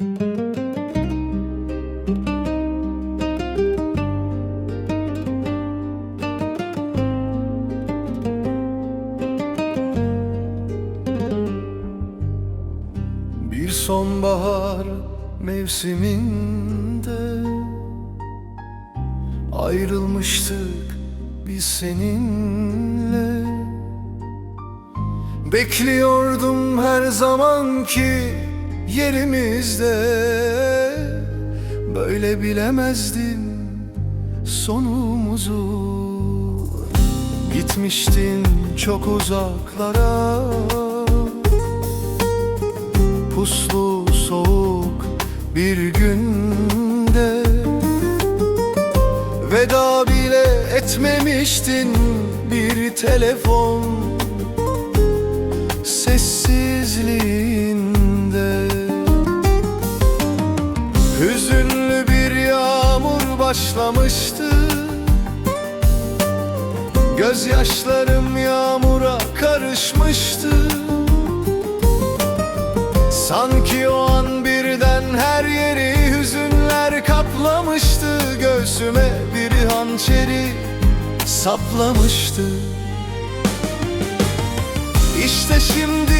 Bir sonbahar mevsiminde Ayrılmıştık biz seninle. Bekliyordum her zamanki yerimizde. Böyle bilemezdim sonumuzu. Gitmiştin çok uzaklara. Puslu soğuk bir günde. Veda bile etmemiştin bir telefon. Sessizliğinde başlamıştı. Gözyaşlarım yağmura karışmıştı. Sanki o an birden her yeri hüzünler kaplamıştı. Göğsüme bir hançeri saplamıştı. İşte şimdi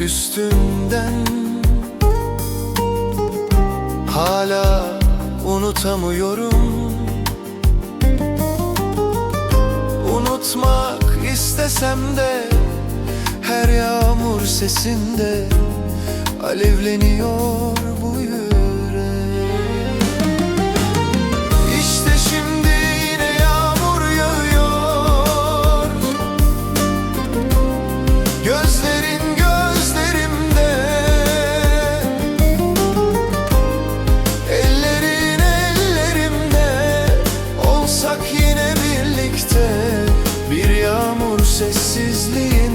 üstünden Hala unutamıyorum. Unutmak istesem de Her yağmur sesinde Alevleniyor bu yürek Leslie